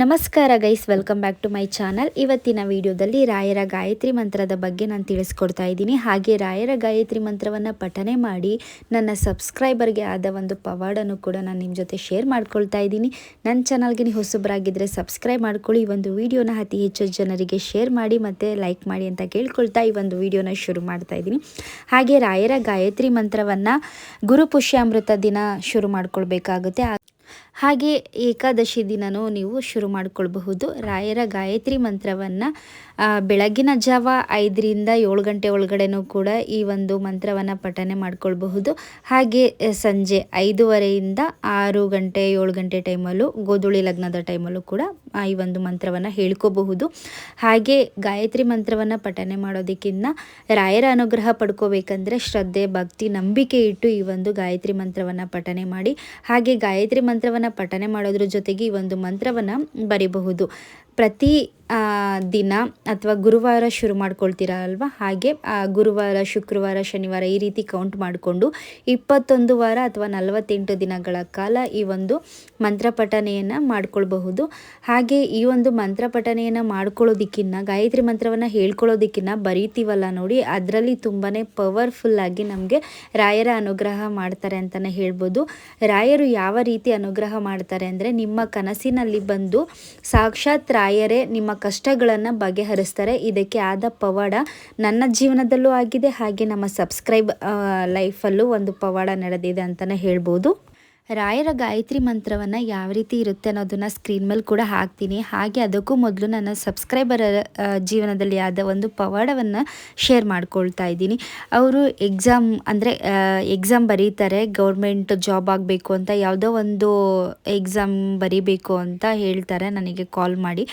ನಮಸ್ಕಾರ guys welcome back to my channel ಇವತ್ತಿನ ವಿಡಿಯೋದಲ್ಲಿ ರಾಯರ ಗಾಯತ್ರಿ ಮಂತ್ರದ ಬಗ್ಗೆ ನಾನು ತಿಳಿಸ್ಕೊಡ್ತಾ ಇದ್ದೀನಿ. ಹಾಗೆ ರಾಯರ ಗಾಯತ್ರಿ ಮಂತ್ರವನ್ನು ಪಠನೆ ಮಾಡಿ ನನ್ನ ಸಬ್ಸ್ಕ್ರೈಬರ್ಗೆ ಆದ ಒಂದು ಪವಾಡನ್ನು ಕೂಡ ನಾನು ನಿಮ್ಮ ಜೊತೆ ಶೇರ್ ಮಾಡ್ಕೊಳ್ತಾ ಇದ್ದೀನಿ. ನನ್ನ ಚಾನಲ್ಗೆ ನೀವು ಹೊಸಬರಾಗಿದ್ದರೆ ಸಬ್ಸ್ಕ್ರೈಬ್ ಮಾಡ್ಕೊಳ್ಳಿ. ಈ ಒಂದು ವಿಡಿಯೋನ ಅತಿ ಹೆಚ್ಚು ಜನರಿಗೆ ಶೇರ್ ಮಾಡಿ ಮತ್ತು ಲೈಕ್ ಮಾಡಿ ಅಂತ ಕೇಳ್ಕೊಳ್ತಾ ಈ ಒಂದು ವಿಡಿಯೋನ ಶುರು ಮಾಡ್ತಾ ಇದ್ದೀನಿ. ಹಾಗೆ ರಾಯರ ಗಾಯತ್ರಿ ಮಂತ್ರವನ್ನು ಗುರುಪುಷ್ಯಾಮೃತ ದಿನ ಶುರು ಮಾಡ್ಕೊಳ್ಬೇಕಾಗುತ್ತೆ. ಹಾಗೆ ಏಕಾದಶಿ ದಿನನೂ ನೀವು ಶುರು ಮಾಡಿಕೊಳ್ಬಹುದು. ರಾಯರ ಗಾಯತ್ರಿ ಮಂತ್ರವನ್ನು ಬೆಳಗಿನ ಜಾವ ಐದರಿಂದ ಏಳು ಗಂಟೆ ಒಳಗಡೆನೂ ಕೂಡ ಈ ಒಂದು ಮಂತ್ರವನ್ನು ಪಠನೆ ಮಾಡಿಕೊಳ್ಬಹುದು. ಹಾಗೆ ಸಂಜೆ ಐದೂವರೆಯಿಂದ ಆರು ಗಂಟೆ, ಏಳು ಗಂಟೆ ಟೈಮಲ್ಲೂ, ಗೋಧುಳಿ ಲಗ್ನದ ಟೈಮಲ್ಲೂ ಕೂಡ ಈ ಒಂದು ಮಂತ್ರವನ್ನು ಹೇಳ್ಕೋಬಹುದು. ಹಾಗೆ, ಗಾಯತ್ರಿ ಮಂತ್ರವನ್ನು ಪಠನೆ ಮಾಡೋದಕ್ಕಿಂತ ರಾಯರ ಅನುಗ್ರಹ ಪಡ್ಕೋಬೇಕಂದ್ರೆ ಶ್ರದ್ಧೆ, ಭಕ್ತಿ, ನಂಬಿಕೆ ಇಟ್ಟು ಈ ಒಂದು ಗಾಯತ್ರಿ ಮಂತ್ರವನ್ನು ಪಠನೆ ಮಾಡಿ. ಹಾಗೆ, ಗಾಯತ್ರಿ ಮಂತ್ರವನ್ನು ಪಠನೆ ಮಾಡೋದ್ರ ಜೊತೆಗೆ ಈ ಒಂದು ಮಂತ್ರವನ್ನು ಬರಿಬಹುದು. ಪ್ರತಿ ದಿನ ಅಥವಾ ಗುರುವಾರ ಶುರು ಮಾಡ್ಕೊಳ್ತೀರಾ ಅಲ್ವಾ ಹಾಗೆ ಗುರುವಾರ, ಶುಕ್ರವಾರ, ಶನಿವಾರ ಈ ರೀತಿ ಕೌಂಟ್ ಮಾಡಿಕೊಂಡು ಇಪ್ಪತ್ತೊಂದು ವಾರ ಅಥವಾ ನಲವತ್ತೆಂಟು ದಿನಗಳ ಕಾಲ ಈ ಒಂದು ಮಂತ್ರ ಪಠನೆಯನ್ನು ಮಾಡ್ಕೊಳ್ಬಹುದು. ಹಾಗೆ ಈ ಒಂದು ಮಂತ್ರ ಪಠನೆಯನ್ನು ಮಾಡ್ಕೊಳ್ಳೋದಕ್ಕಿನ್ನ, ಗಾಯತ್ರಿ ಮಂತ್ರವನ್ನು ಹೇಳ್ಕೊಳ್ಳೋದಕ್ಕಿನ್ನ ಬರೀತೀವಲ್ಲ ನೋಡಿ, ಅದರಲ್ಲಿ ತುಂಬಾ ಪವರ್ಫುಲ್ಲಾಗಿ ನಮಗೆ ರಾಯರ ಅನುಗ್ರಹ ಮಾಡ್ತಾರೆ ಅಂತಲೇ ಹೇಳ್ಬೋದು. ರಾಯರು ಯಾವ ರೀತಿ ಅನುಗ್ರಹ ಮಾಡ್ತಾರೆ ಅಂದರೆ, ನಿಮ್ಮ ಕನಸಿನಲ್ಲಿ ಬಂದು ಸಾಕ್ಷಾತ್ ರಾಯರೇ ನಿಮ್ಮ ಕಷ್ಟಗಳನ್ನು ಬಗೆಹರಿಸ್ತಾರೆ. ಇದಕ್ಕೆ ಆದ ಪವಾಡ ನನ್ನ ಜೀವನದಲ್ಲೂ ಆಗಿದೆ. ಹಾಗೆ ನಮ್ಮ ಸಬ್ಸ್ಕ್ರೈಬ್ ಲೈಫಲ್ಲೂ ಒಂದು ಪವಾಡ ನಡೆದಿದೆ ಅಂತಲೇ ಹೇಳ್ಬೋದು. ರಾಯರ ಗಾಯತ್ರಿ ಮಂತ್ರವನ್ನು ಯಾವ ರೀತಿ ಇರುತ್ತೆ ಅನ್ನೋದನ್ನು ಸ್ಕ್ರೀನ್ ಮೇಲೆ ಕೂಡ ಹಾಕ್ತೀನಿ. ಹಾಗೆ ಅದಕ್ಕೂ ಮೊದಲು ನನ್ನ ಸಬ್ಸ್ಕ್ರೈಬರ್ ಜೀವನದಲ್ಲಿ ಆದ ಒಂದು ಪವಾಡವನ್ನು ಶೇರ್ ಮಾಡ್ಕೊಳ್ತಾ ಇದ್ದೀನಿ. ಅವರು ಎಕ್ಸಾಮ್ ಅಂದರೆ ಎಕ್ಸಾಮ್ ಬರೀತಾರೆ ಗೌರ್ಮೆಂಟ್ ಜಾಬ್ ಆಗಬೇಕು ಅಂತ ಯಾವುದೋ ಒಂದು ಎಕ್ಸಾಮ್ ಬರೀಬೇಕು ಅಂತ ಹೇಳ್ತಾರೆ, ನನಗೆ ಕಾಲ್ ಮಾಡಿ.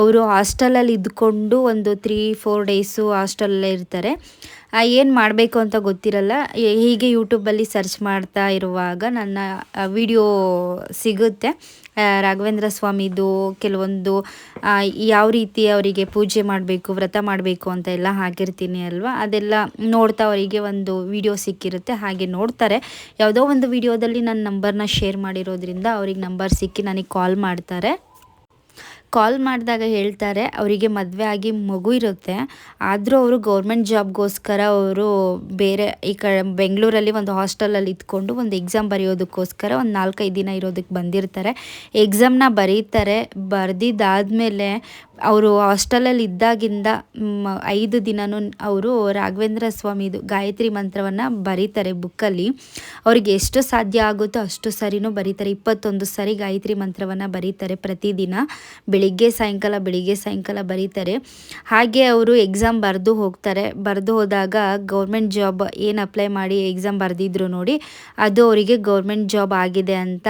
ಅವರು ಹಾಸ್ಟೆಲಲ್ಲಿ ಇದ್ಕೊಂಡು ಒಂದು ತ್ರೀ ಫೋರ್ ಡೇಸು ಹಾಸ್ಟೆಲಲ್ಲೇ ಇರ್ತಾರೆ. ಏನು ಮಾಡಬೇಕು ಅಂತ ಗೊತ್ತಿರಲ್ಲ. ಹೀಗೆ ಯೂಟ್ಯೂಬಲ್ಲಿ ಸರ್ಚ್ ಮಾಡ್ತಾ ಇರುವಾಗ ನನ್ನ ವಿಡಿಯೋ ಸಿಗುತ್ತೆ. ರಾಘವೇಂದ್ರ ಸ್ವಾಮಿದು, ಕೆಲವೊಂದು ಯಾವ ರೀತಿ ಅವರಿಗೆ ಪೂಜೆ ಮಾಡಬೇಕು, ವ್ರತ ಮಾಡಬೇಕು ಅಂತ ಎಲ್ಲ ಹಾಕಿರ್ತೀನಿ ಅಲ್ವಾ? ಅದೆಲ್ಲ ನೋಡ್ತಾ ಅವರಿಗೆ ಒಂದು ವಿಡಿಯೋ ಸಿಕ್ಕಿರುತ್ತೆ. ಹಾಗೆ ನೋಡ್ತಾರೆ. ಯಾವುದೋ ಒಂದು ವಿಡಿಯೋದಲ್ಲಿ ನನ್ನ ನಂಬರ್ನ ಶೇರ್ ಮಾಡಿರೋದ್ರಿಂದ ಅವ್ರಿಗೆ ನಂಬರ್ ಸಿಕ್ಕಿ ನನಗೆ ಕಾಲ್ ಮಾಡ್ತಾರೆ. ಕಾಲ್ ಮಾಡಿದಾಗ ಹೇಳ್ತಾರೆ, ಅವರಿಗೆ ಮದುವೆ ಆಗಿ ಮಗು ಇರುತ್ತೆ. ಆದರೂ ಅವರು ಗೌರ್ಮೆಂಟ್ ಜಾಬ್ಗೋಸ್ಕರ ಅವರು ಬೇರೆ ಈ ಕಡೆ ಬೆಂಗಳೂರಲ್ಲಿ ಒಂದು ಹಾಸ್ಟೆಲಲ್ಲಿ ಇದ್ಕೊಂಡು ಒಂದು ಎಕ್ಸಾಮ್ ಬರೆಯೋದಕ್ಕೋಸ್ಕರ ಒಂದು ನಾಲ್ಕೈದು ದಿನ ಇರೋದಕ್ಕೆ ಬಂದಿರ್ತಾರೆ. ಎಕ್ಸಾಮ್ನ ಬರೀತಾರೆ. ಬರೆದಿದ್ದಾದಮೇಲೆ ಅವರು ಹಾಸ್ಟೆಲಲ್ಲಿ ಇದ್ದಾಗಿಂದ ಐದು ದಿನವೂ ಅವರು ರಾಘವೇಂದ್ರ ಸ್ವಾಮಿದು ಗಾಯತ್ರಿ ಮಂತ್ರವನ್ನು ಬರೀತಾರೆ ಬುಕ್ಕಲ್ಲಿ. ಅವ್ರಿಗೆ ಎಷ್ಟು ಸಾಧ್ಯ ಆಗುತ್ತೋ ಅಷ್ಟು ಸರಿನೂ ಬರೀತಾರೆ. ಇಪ್ಪತ್ತೊಂದು ಸರಿ ಗಾಯತ್ರಿ ಮಂತ್ರವನ್ನು ಬರೀತಾರೆ ಪ್ರತಿದಿನ. ಬೆಳಿಗ್ಗೆ ಸಾಯಂಕಾಲ, ಬೆಳಿಗ್ಗೆ ಸಾಯಂಕಾಲ ಬರೀತಾರೆ. ಹಾಗೆ ಅವರು ಎಕ್ಸಾಮ್ ಬರೆದು ಹೋಗ್ತಾರೆ. ಬರೆದು ಹೋದಾಗ ಗೌರ್ಮೆಂಟ್ ಜಾಬ್ ಏನು ಅಪ್ಲೈ ಮಾಡಿ ಎಕ್ಸಾಮ್ ಬರೆದಿದ್ರು ನೋಡಿ, ಅದು ಅವರಿಗೆ ಗೌರ್ಮೆಂಟ್ ಜಾಬ್ ಆಗಿದೆ ಅಂತ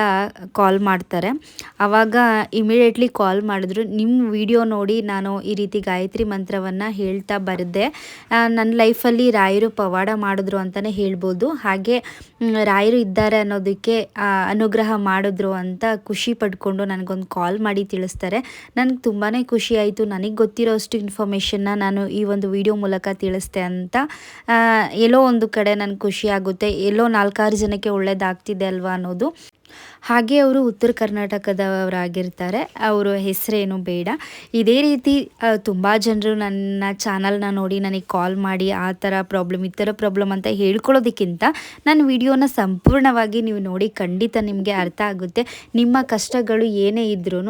ಕಾಲ್ ಮಾಡ್ತಾರೆ. ಆವಾಗ ಇಮಿಡಿಯೇಟ್ಲಿ ಕಾಲ್ ಮಾಡಿದ್ರು. ನಿಮ್ಮ ವಿಡಿಯೋ ನೋಡಿ ನಾನು ಈ ರೀತಿ ಗಾಯತ್ರಿ ಮಂತ್ರವನ್ನು ಹೇಳ್ತಾ ಬರೆದೆ. ನನ್ನ ಲೈಫಲ್ಲಿ ರಾಯರು ಪವಾಡ ಮಾಡಿದ್ರು ಅಂತಲೇ ಹೇಳ್ಬೋದು. ಹಾಗೆ ರಾಯರು ಇದ್ದಾರೆ ಅನ್ನೋದಕ್ಕೆ ಅನುಗ್ರಹ ಮಾಡಿದ್ರು ಅಂತ ಖುಷಿ ಪಡ್ಕೊಂಡು ನನಗೊಂದು ಕಾಲ್ ಮಾಡಿ ತಿಳಿಸ್ತಾರೆ. ನನಗೆ ತುಂಬಾ ಖುಷಿ ಆಯಿತು. ನನಗೆ ಗೊತ್ತಿರೋ ಅಷ್ಟು ಇನ್ಫಾರ್ಮೇಷನ್ನ ನಾನು ಈ ಒಂದು ವಿಡಿಯೋ ಮೂಲಕ ತಿಳಿಸ್ತೆ ಅಂತ. ಎಲ್ಲೋ ಒಂದು ಕಡೆ ನನಗೆ ಖುಷಿ ಆಗುತ್ತೆ. ಎಲ್ಲೋ ನಾಲ್ಕಾರು ಜನಕ್ಕೆ ಒಳ್ಳೇದಾಗ್ತಿದೆ ಅಲ್ವಾ ಅನ್ನೋದು. ಹಾಗೆ ಅವರು ಉತ್ತರ ಕರ್ನಾಟಕದವರಾಗಿರ್ತಾರೆ. ಅವರ ಹೆಸರೇನು ಬೇಡ. ಇದೇ ರೀತಿ ತುಂಬ ಜನರು ನನ್ನ ಚಾನಲ್ನ ನೋಡಿ ನನಗೆ ಕಾಲ್ ಮಾಡಿ ಆ ಥರ ಪ್ರಾಬ್ಲಮ್ ಈ ಥರ ಪ್ರಾಬ್ಲಮ್ ಅಂತ ಹೇಳ್ಕೊಳ್ಳೋದಕ್ಕಿಂತ ನನ್ನ ವಿಡಿಯೋನ ಸಂಪೂರ್ಣವಾಗಿ ನೀವು ನೋಡಿ ಖಂಡಿತ ನಿಮಗೆ ಅರ್ಥ ಆಗುತ್ತೆ. ನಿಮ್ಮ ಕಷ್ಟಗಳು ಏನೇ ಇದ್ರೂ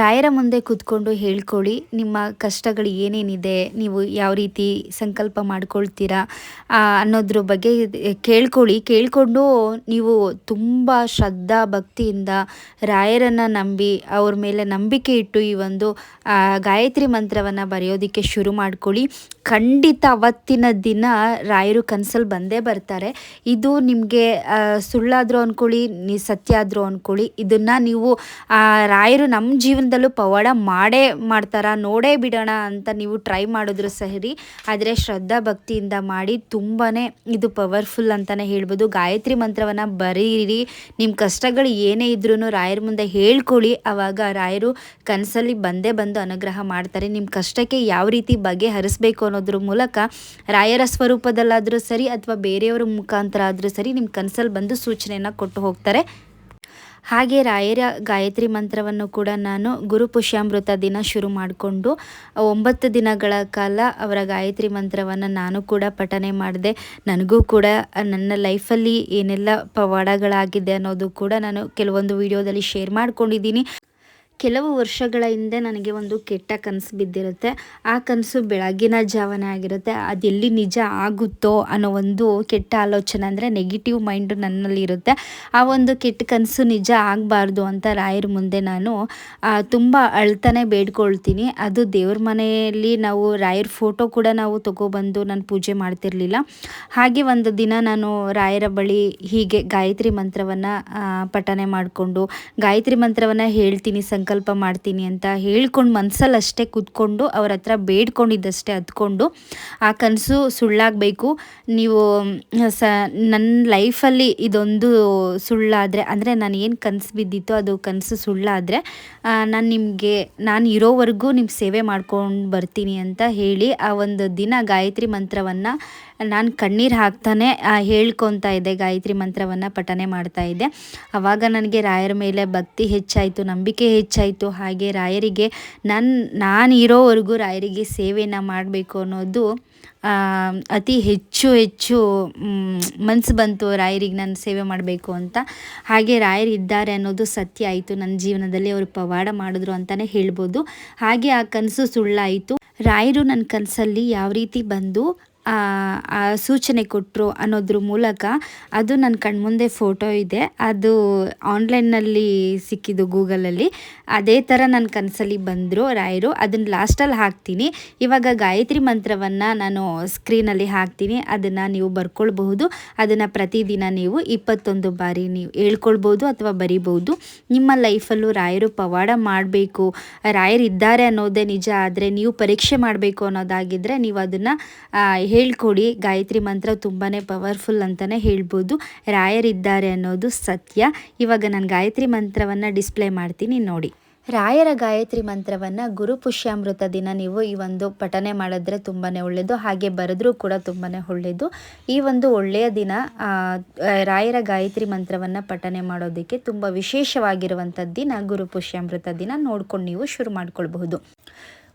ರಾಯರ ಮುಂದೆ ಕೂತ್ಕೊಂಡು ಹೇಳ್ಕೊಳ್ಳಿ, ನಿಮ್ಮ ಕಷ್ಟಗಳು ಏನೇನಿದೆ, ನೀವು ಯಾವ ರೀತಿ ಸಂಕಲ್ಪ ಮಾಡ್ಕೊಳ್ತೀರಾ ಅನ್ನೋದ್ರ ಬಗ್ಗೆ ಕೇಳ್ಕೊಳ್ಳಿ. ಕೇಳಿಕೊಂಡು ನೀವು ತುಂಬ ಶ್ರದ್ಧಾ ಭಕ್ತಿಯಿಂದ ರಾಯರನ್ನು ನಂಬಿ, ಅವ್ರ ಮೇಲೆ ನಂಬಿಕೆ ಇಟ್ಟು ಈ ಒಂದು ಗಾಯತ್ರಿ ಮಂತ್ರವನ್ನು ಬರೆಯೋದಕ್ಕೆ ಶುರು ಮಾಡ್ಕೊಳ್ಳಿ. ಖಂಡಿತ ಅವತ್ತಿನ ದಿನ ರಾಯರು ಕನಸಲ್ಲಿ ಬಂದೇ ಬರ್ತಾರೆ. ಇದು ನಿಮಗೆ ಸುಳ್ಳಾದರೂ ಅಂದ್ಕೊಳ್ಳಿ ಸತ್ಯ ಆದರೂ ಅಂದ್ಕೊಳ್ಳಿ ಇದನ್ನು ನೀವು ರಾಯರು ನಮ್ಮ ಜೀವನದಲ್ಲೂ ಪವಾಡ ಮಾಡೇ ಮಾಡ್ತಾರ? ನೋಡೇ ಬಿಡೋಣ ಅಂತ ನೀವು ಟ್ರೈ ಮಾಡಿದ್ರು ಸರಿ, ಆದರೆ ಶ್ರದ್ಧಾ ಭಕ್ತಿಯಿಂದ ಮಾಡಿ ತುಂಬಾ ಇದು ಪವರ್ಫುಲ್ ಅಂತಲೇ ಹೇಳ್ಬೋದು. ಗಾಯತ್ರಿ ಮಂತ್ರವನ್ನು ಬರೀರಿ. ನಿಮ್ಮ ಕಷ್ಟಗಳು ಏನೇ ಇದ್ರೂ ರಾಯರ ಮುಂದೆ ಹೇಳ್ಕೊಳ್ಳಿ. ಆವಾಗ ರಾಯರು ಕನಸಲ್ಲಿ ಬಂದೇ ಬಂದು ಅನುಗ್ರಹ ಮಾಡ್ತಾರೆ. ನಿಮ್ಮ ಕಷ್ಟಕ್ಕೆ ಯಾವ ರೀತಿ ಬಗೆಹರಿಸ್ಬೇಕು ಅನ್ನೋದ್ರ ಮೂಲಕ ರಾಯರ ಸ್ವರೂಪದಲ್ಲಾದರೂ ಸರಿ ಅಥವಾ ಬೇರೆಯವರ ಮುಖಾಂತರ ಆದರೂ ಸರಿ ನಿಮ್ಮ ಕನಸಲ್ಲಿ ಬಂದು ಸೂಚನೆಯನ್ನು ಕೊಟ್ಟು ಹೋಗ್ತಾರೆ. ಹಾಗೆ ರಾಯರ ಗಾಯತ್ರಿ ಮಂತ್ರವನ್ನು ಕೂಡ ನಾನು ಗುರು ಪುಷ್ಯಾಮೃತ ದಿನ ಶುರು ಮಾಡಿಕೊಂಡು, ಒಂಬತ್ತು ದಿನಗಳ ಕಾಲ ಅವರ ಗಾಯತ್ರಿ ಮಂತ್ರವನ್ನು ನಾನು ಕೂಡ ಪಠನೆ ಮಾಡಿದೆ. ನನಗೂ ಕೂಡ ನನ್ನ ಲೈಫಲ್ಲಿ ಏನೆಲ್ಲ ಪವಾಡಗಳಾಗಿದೆ ಅನ್ನೋದು ಕೂಡ ನಾನು ಕೆಲವೊಂದು ವಿಡಿಯೋದಲ್ಲಿ ಶೇರ್ ಮಾಡ್ಕೊಂಡಿದ್ದೀನಿ. ಕೆಲವು ವರ್ಷಗಳ ಹಿಂದೆ ನನಗೆ ಒಂದು ಕೆಟ್ಟ ಕನಸು ಬಿದ್ದಿರುತ್ತೆ. ಆ ಕನಸು ಬೆಳಗಿನ ಜಾವನೇ ಆಗಿರುತ್ತೆ. ಅದೆಲ್ಲಿ ನಿಜ ಆಗುತ್ತೋ ಅನ್ನೋ ಒಂದು ಕೆಟ್ಟ ಆಲೋಚನೆ ಅಂದರೆ ನೆಗೆಟಿವ್ ಮೈಂಡ್ ನನ್ನಲ್ಲಿ ಇರುತ್ತೆ. ಆ ಒಂದು ಕೆಟ್ಟ ಕನಸು ನಿಜ ಆಗಬಾರ್ದು ಅಂತ ರಾಯರ ಮುಂದೆ ನಾನು ತುಂಬ ಅಳ್ತಾನೆ ಬೇಡ್ಕೊಳ್ತೀನಿ. ಅದು ದೇವ್ರ ಮನೆಯಲ್ಲಿ ನಾವು, ರಾಯರ ಫೋಟೋ ಕೂಡ ನಾವು ತೊಗೊಬಂದು ನಾನು ಪೂಜೆ ಮಾಡ್ತಿರ್ಲಿಲ್ಲ. ಹಾಗೆ ಒಂದು ದಿನ ನಾನು ರಾಯರ ಬಳಿ ಹೀಗೆ ಗಾಯತ್ರಿ ಮಂತ್ರವನ್ನು ಪಠನೆ ಮಾಡಿಕೊಂಡು, ಗಾಯತ್ರಿ ಮಂತ್ರವನ್ನು ಹೇಳ್ತೀನಿ ಸಂಕಲ್ಪ ಮಾಡ್ತೀನಿ ಅಂತ ಹೇಳ್ಕೊಂಡು ಮನಸ್ಸಲ್ಲಿ ಅಷ್ಟೇ ಕೂತ್ಕೊಂಡು ಅವ್ರ ಹತ್ರ ಬೇಡ್ಕೊಂಡಿದ್ದಷ್ಟೇ ಹತ್ಕೊಂಡು ಆ ಕನಸು ಸುಳ್ಳಾಗಬೇಕು. ನೀವು ಸ ನನ್ನ ಲೈಫಲ್ಲಿ ಇದೊಂದು ಸುಳ್ಳಾದರೆ, ಅಂದರೆ ನಾನು ಏನು ಕನಸು ಬಿದ್ದಿತ್ತು ಅದು ಕನಸು ಸುಳ್ಳಾದರೆ ನಾನು ನಿಮಗೆ, ನಾನು ಇರೋವರೆಗೂ ನಿಮ್ಮ ಸೇವೆ ಮಾಡ್ಕೊಂಡು ಬರ್ತೀನಿ ಅಂತ ಹೇಳಿ ಆ ಒಂದು ದಿನ ಗಾಯತ್ರಿ ಮಂತ್ರವನ್ನು ನಾನು ಕಣ್ಣೀರು ಹಾಕ್ತಾನೆ ಹೇಳ್ಕೊತಾ ಇದ್ದೆ, ಗಾಯತ್ರಿ ಮಂತ್ರವನ್ನು ಪಠನೆ ಮಾಡ್ತಾ ಇದ್ದೆ. ಆವಾಗ ನನಗೆ ರಾಯರ ಮೇಲೆ ಭಕ್ತಿ ಹೆಚ್ಚಾಯಿತು, ನಂಬಿಕೆ ಹೆಚ್ಚಾಯಿತು. ಹಾಗೆ ರಾಯರಿಗೆ ನನ್ನ ನಾನು ಇರೋವರೆಗೂ ರಾಯರಿಗೆ ಸೇವೆನ ಮಾಡಬೇಕು ಅನ್ನೋದು ಅತಿ ಹೆಚ್ಚು ಹೆಚ್ಚು ಮನಸ್ಸು ಬಂತು ರಾಯರಿಗೆ ನಾನು ಸೇವೆ ಮಾಡಬೇಕು ಅಂತ. ಹಾಗೆ ರಾಯರು ಇದ್ದಾರೆ ಅನ್ನೋದು ಸತ್ಯ ಆಯಿತು. ನನ್ನ ಜೀವನದಲ್ಲಿ ಅವರು ಪವಾಡ ಮಾಡಿದ್ರು ಅಂತಲೇ ಹೇಳ್ಬೋದು. ಹಾಗೆ ಆ ಕನಸು ಸುಳ್ಳಾಯಿತು. ರಾಯರು ನನ್ನ ಕನಸಲ್ಲಿ ಯಾವ ರೀತಿ ಬಂದು ಸೂಚನೆ ಕೊಟ್ಟರು ಅನ್ನೋದ್ರ ಮೂಲಕ ಅದು ನನ್ನ ಕಣ್ಮುಂದೆ ಫೋಟೋ ಇದೆ. ಅದು ಆನ್ಲೈನ್ನಲ್ಲಿ ಸಿಕ್ಕಿದ್ದು ಗೂಗಲಲ್ಲಿ. ಅದೇ ಥರ ನನ್ನ ಕನಸಲ್ಲಿ ಬಂದರು ರಾಯರು. ಅದನ್ನು ಲಾಸ್ಟಲ್ಲಿ ಹಾಕ್ತೀನಿ. ಇವಾಗ ಗಾಯತ್ರಿ ಮಂತ್ರವನ್ನು ನಾನು ಸ್ಕ್ರೀನಲ್ಲಿ ಹಾಕ್ತೀನಿ. ಅದನ್ನು ನೀವು ಬರ್ಕೊಳ್ಬಹುದು. ಅದನ್ನು ಪ್ರತಿದಿನ ನೀವು ಇಪ್ಪತ್ತೊಂದು ಬಾರಿ ನೀವು ಹೇಳ್ಕೊಳ್ಬೋದು ಅಥವಾ ಬರಿಬೋದು ನಿಮ್ಮ ಲೈಫಲ್ಲೂ ರಾಯರು ಪವಾಡ ಮಾಡಬೇಕು. ರಾಯರಿದ್ದಾರೆ ಅನ್ನೋದೇ ನಿಜ. ಆದರೆ ನೀವು ಪರೀಕ್ಷೆ ಮಾಡಬೇಕು ಅನ್ನೋದಾಗಿದ್ದರೆ ನೀವು ಅದನ್ನು ಹೇಳ್ಕೊಡಿ. ಗಾಯತ್ರಿ ಮಂತ್ರ ತುಂಬಾ ಪವರ್ಫುಲ್ ಅಂತಲೇ ಹೇಳ್ಬೋದು. ರಾಯರಿದ್ದಾರೆ ಅನ್ನೋದು ಸತ್ಯ. ಇವಾಗ ನಾನು ಗಾಯತ್ರಿ ಮಂತ್ರವನ್ನು ಡಿಸ್ಪ್ಲೇ ಮಾಡ್ತೀನಿ ನೋಡಿ. ರಾಯರ ಗಾಯತ್ರಿ ಮಂತ್ರವನ್ನು ಗುರು ಪುಷ್ಯಾಮೃತ ದಿನ ನೀವು ಈ ಒಂದು ಪಠನೆ ಮಾಡಿದ್ರೆ ತುಂಬಾ ಒಳ್ಳೆಯದು ಹಾಗೆ ಬರೆದ್ರೂ ಕೂಡ ತುಂಬಾ ಒಳ್ಳೆಯದು ಈ ಒಂದು ಒಳ್ಳೆಯ ದಿನ ರಾಯರ ಗಾಯತ್ರಿ ಮಂತ್ರವನ್ನು ಪಠನೆ ಮಾಡೋದಕ್ಕೆ ತುಂಬ ವಿಶೇಷವಾಗಿರುವಂಥದ್ದು ದಿನ ಗುರು ಪುಷ್ಯಾಮೃತ ದಿನ ನೋಡ್ಕೊಂಡು ನೀವು ಶುರು ಮಾಡ್ಕೊಳ್ಬಹುದು.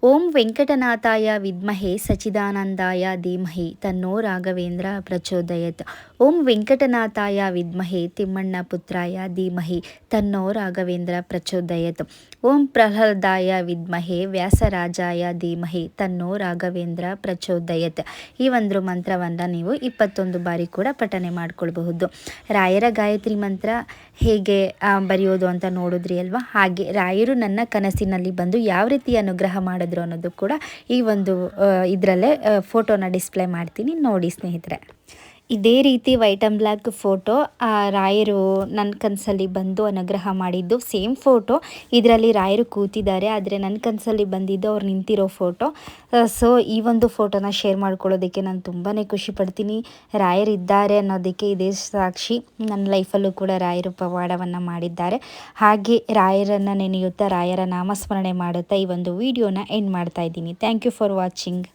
ಓಂ ವೆಂಕಟನಾಥಾಯ ವಿದ್ಮಹೆ ಸಚಿದಾನಂದಾಯ ಧೀಮಹಿ ತನ್ನೋ ರಾಘವೇಂದ್ರ ಪ್ರಚೋದಯತ್. ಓಂ ವೆಂಕಟನಾಥಾಯ ವಿದ್ಮಹೆ ತಿಮ್ಮಣ್ಣ ಪುತ್ರಾಯ ಧೀಮಹಿ ತನ್ನೋ ರಾಘವೇಂದ್ರ ಪ್ರಚೋದಯತ್. ಓಂ ಪ್ರಹ್ಲಾದಾಯ ವಿದ್ಮಹೆ ವ್ಯಾಸರಾಜಾಯ ಧೀಮಹಿ ತನ್ನೋ ರಾಘವೇಂದ್ರ ಪ್ರಚೋದಯತ್. ಈ ಒಂದು ಮಂತ್ರವನ್ನು ನೀವು ಇಪ್ಪತ್ತೊಂದು ಬಾರಿ ಕೂಡ ಪಠನೆ ಮಾಡಿಕೊಳ್ಬಹುದು. ರಾಯರ ಗಾಯತ್ರಿ ಮಂತ್ರ ಹೇಗೆ ಬರೆಯೋದು ಅಂತ ನೋಡಿದ್ರಿ ಅಲ್ವಾ? ಹಾಗೆ ರಾಯರು ನನ್ನ ಕನಸಿನಲ್ಲಿ ಬಂದು ಯಾವ ರೀತಿ ಅನುಗ್ರಹ ಮಾಡಿದ್ರು ಅನ್ನೋದು ಕೂಡ ಈ ಒಂದು ಇದರಲ್ಲೇ ಫೋಟೋನ ಡಿಸ್ಪ್ಲೇ ಮಾಡ್ತೀನಿ. ನೋಡಿ ಸ್ನೇಹಿತರೆ. ಇದೇ ರೀತಿ ವೈಟ್ ಆ್ಯಂಡ್ ಬ್ಲ್ಯಾಕ್ ಫೋಟೋ ರಾಯರು ನನ್ನ ಕನಸಲ್ಲಿ ಬಂದು ಅನುಗ್ರಹ ಮಾಡಿದ್ದು ಸೇಮ್ ಫೋಟೋ ಇದರಲ್ಲಿ ರಾಯರು ಕೂತಿದ್ದಾರೆ, ಆದರೆ ನನ್ನ ಕನಸಲ್ಲಿ ಬಂದಿದ್ದು ಅವ್ರು ನಿಂತಿರೋ ಫೋಟೋ ಸೊ ಈ ಒಂದು ಫೋಟೋನ ಶೇರ್ ಮಾಡ್ಕೊಳ್ಳೋದಕ್ಕೆ ನಾನು ತುಂಬಾ ಖುಷಿ ಪಡ್ತೀನಿ. ರಾಯರಿದ್ದಾರೆ ಅನ್ನೋದಕ್ಕೆ ಇದೇ ಸಾಕ್ಷಿ. ನನ್ನ ಲೈಫಲ್ಲೂ ಕೂಡ ರಾಯರು ಪವಾಡವನ್ನು ಮಾಡಿದ್ದಾರೆ. ಹಾಗೆ ರಾಯರನ್ನು ನೆನೆಯುತ್ತಾ ರಾಯರ ನಾಮಸ್ಮರಣೆ ಮಾಡುತ್ತಾ ಈ ಒಂದು ವಿಡಿಯೋನ ಎಂಡ್ ಮಾಡ್ತಾ ಇದ್ದೀನಿ. Thank you for watching